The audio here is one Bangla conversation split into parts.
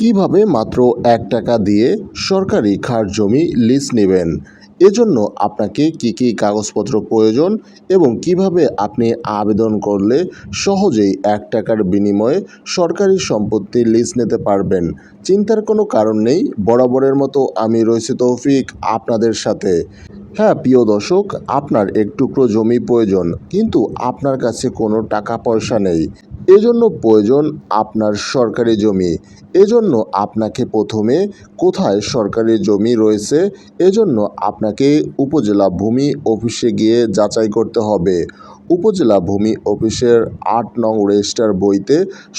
কীভাবে মাত্র এক টাকা দিয়ে সরকারি খার জমি লিজ নেবেন? এজন্য আপনাকে কি কি কাগজপত্র প্রয়োজন এবং কীভাবে আপনি আবেদন করলে সহজেই এক টাকার বিনিময়ে সরকারি সম্পত্তি লিজ নিতে পারবেন? চিন্তার কোনো কারণ নেই, বরাবরের মতো আমি রয়েছে তৌফিক আপনাদের সাথে। হ্যাঁ প্রিয় দর্শক, আপনার একটুকরো জমি প্রয়োজন, কিন্তু আপনার কাছে কোনো টাকা পয়সা নেই। এজন্য প্রয়োজন আপনার সরকারি জমি। এজন্য আপনাকে প্রথমে কোথায় সরকারি জমি রয়েছে, এজন্য আপনাকে উপজেলা ভূমি অফিসে গিয়ে যাচাই করতে হবে। উপজেলা ভূমি অফিসের আট নং রেজিস্টার বইতে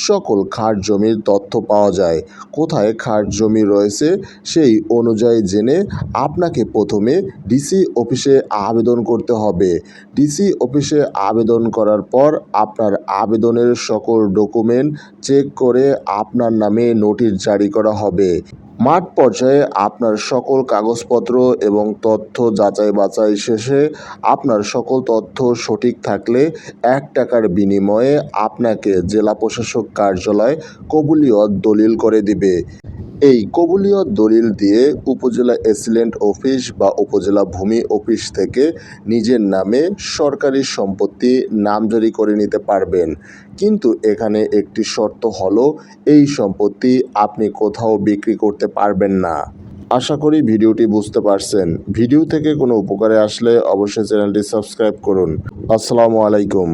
সকল খাস জমির তথ্য পাওয়া যায়। কোথায় খাস জমি রয়েছে সেই অনুযায়ী জেনে আপনাকে প্রথমে ডিসি অফিসে আবেদন করতে হবে। ডিসি অফিসে আবেদন করার পর আপনার আবেদনের সকল ডকুমেন্ট চেক করে আপনার নামে নোটিশ জারি করা হবে। মাঠ পর্যায়ে আপনার সকল কাগজপত্র এবং তথ্য যাচাই বাছাই শেষে আপনার সকল তথ্য সঠিক থাকলে এক টাকার বিনিময়ে আপনাকে জেলা প্রশাসক কার্যালয় কবুলিয়ত দলিল করে দিবে। এই কবুলিয়ত দলিল দিয়ে উপজেলা এসিলেন্ট অফিস বা উপজেলা ভূমি অফিস থেকে নিজের নামে সরকারি সম্পত্তি নামজারি করে নিতে পারবেন। কিন্তু এখানে একটি শর্ত হলো, এই সম্পত্তি আপনি কোথাও বিক্রি করতে পারবেন না। আশা করি ভিডিওটি বুঝতে পারছেন। ভিডিও থেকে কোনো উপকারে আসলে অবশ্যই চ্যানেলটি সাবস্ক্রাইব করুন। আসসালামু আলাইকুম।